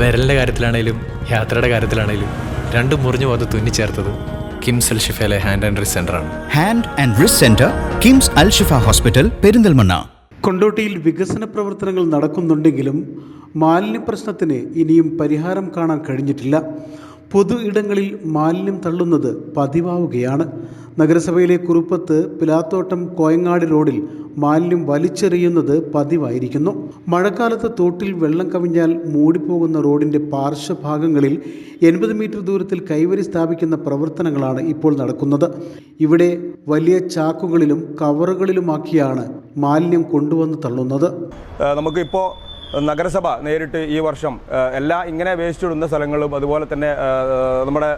വിരലിന്റെ കാര്യത്തിലാണേലും യാത്രയുടെ കാര്യത്തിലാണേലും രണ്ടും മുറിഞ്ഞു പോകാതെ തുന്നിച്ചേർത്തത് കിംസ് അൽ ഷിഫയിലെ ഹാൻഡ് ആൻഡ് റിസ് ആണ്. Hand and wrist centre KIMS Al Shifa hospital Perinthalmanna. കൊണ്ടോട്ടിയിൽ വികസന പ്രവർത്തനങ്ങൾ നടക്കുന്നുണ്ടെങ്കിലും മാലിന്യ പ്രശ്നത്തിന് ഇനിയും പരിഹാരം കാണാൻ കഴിഞ്ഞിട്ടില്ല. പൊതു ഇടങ്ങളിൽ മാലിന്യം തള്ളുന്നത് പതിവാവുകയാണ്. നഗരസഭയിലെ കുറുപ്പത്ത് പിലാത്തോട്ടം കോയങ്ങാട് റോഡിൽ മാലിന്യം വലിച്ചെറിയുന്നത് പതിവായിരിക്കുന്നു. മഴക്കാലത്ത് തോട്ടിൽ വെള്ളം കവിഞ്ഞാൽ മൂടിപ്പോകുന്ന റോഡിന്റെ പാർശ്വഭാഗങ്ങളിൽ എൺപത് മീറ്റർ ദൂരത്തിൽ കൈവരി സ്ഥാപിക്കുന്ന പ്രവർത്തനങ്ങളാണ് ഇപ്പോൾ നടക്കുന്നത്. ഇവിടെ വലിയ ചാക്കുകളിലും കവറുകളിലുമാക്കിയാണ് മാലിന്യം കൊണ്ടുവന്ന് തള്ളുന്നത്. നമുക്കിപ്പോൾ നഗരസഭ നേരിട്ട് ഈ വർഷം എല്ലാ ഇങ്ങനെ വേസ്റ്റ് ഇടുന്ന സ്ഥലങ്ങളും അതുപോലെ തന്നെ നമ്മുടെ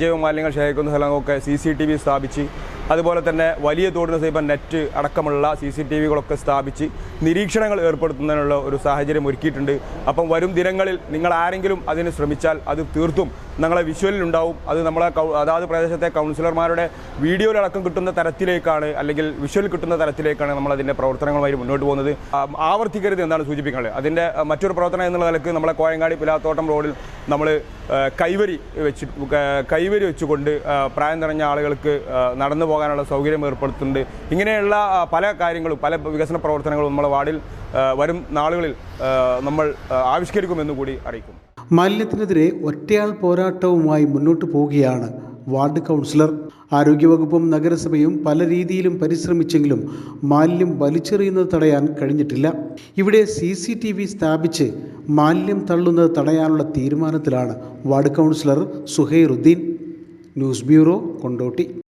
ജൈവ മാലിന്യങ്ങൾ ശേഖരിക്കുന്ന സ്ഥലങ്ങളൊക്കെ സി സി ടി വി സ്ഥാപിച്ച് അതുപോലെ തന്നെ വലിയ തോടിന് സമീപം നെറ്റ് അടക്കമുള്ള സി സി ടി വികളൊക്കെ സ്ഥാപിച്ച് നിരീക്ഷണങ്ങൾ ഏർപ്പെടുത്തുന്നതിനുള്ള ഒരു സാഹചര്യം ഒരുക്കിയിട്ടുണ്ട്. അപ്പം വരും ദിനങ്ങളിൽ നിങ്ങൾ ആരെങ്കിലും അതിന് ശ്രമിച്ചാൽ അത് തീർത്തും ഞങ്ങളെ വിഷ്വലിൽ ഉണ്ടാവും. അത് നമ്മളെ അതാത് പ്രദേശത്തെ കൗൺസിലർമാരുടെ വീഡിയോയിലടക്കം കിട്ടുന്ന തരത്തിലേക്കാണ് അല്ലെങ്കിൽ വിഷ്വൽ കിട്ടുന്ന തരത്തിലേക്കാണ് നമ്മൾ അതിന്റെ പ്രവർത്തനങ്ങളുമായി മുന്നോട്ട് പോകുന്നത്. ആവർത്തിക്കരുത് എന്നാണ് സൂചിപ്പിക്കുന്നത് അതിന്റെ മറ്റൊരു പ്രവർത്തനം എന്നുള്ള നിലയ്ക്ക് നമ്മളെ കോയങ്ങാടി പിലാത്തോട്ടം റോഡിൽ നമ്മൾ കൈവരി വെച്ച് കൈവരി വെച്ചുകൊണ്ട് പ്രായം നിറഞ്ഞ ആളുകൾക്ക് നടന്നു പോകാനുള്ള സൗകര്യം ഏർപ്പെടുത്തുന്നുണ്ട്. ഇങ്ങനെയുള്ള പല കാര്യങ്ങളും പല വികസന പ്രവർത്തനങ്ങളും നമ്മളെ വാർഡിൽ വരും നാളുകളിൽ നമ്മൾ ആവിഷ്കരിക്കുമെന്ന് കൂടി അറിയിക്കും. മാലിന്യത്തിനെതിരെ ഒറ്റയാൾ പോരാട്ടവുമായി മുന്നോട്ട് പോവുകയാണ് വാർഡ് കൗൺസിലർ. ആരോഗ്യവകുപ്പും നഗരസഭയും പല രീതിയിലും പരിശ്രമിച്ചെങ്കിലും മാലിന്യം വലിച്ചെറിയുന്നത് തടയാൻ കഴിഞ്ഞിട്ടില്ല. ഇവിടെ സി സി ടി വി സ്ഥാപിച്ച് മാലിന്യം തള്ളുന്നത് തടയാനുള്ള തീരുമാനത്തിലാണ് ward councillor Suhairuddin. News bureau Kondotty.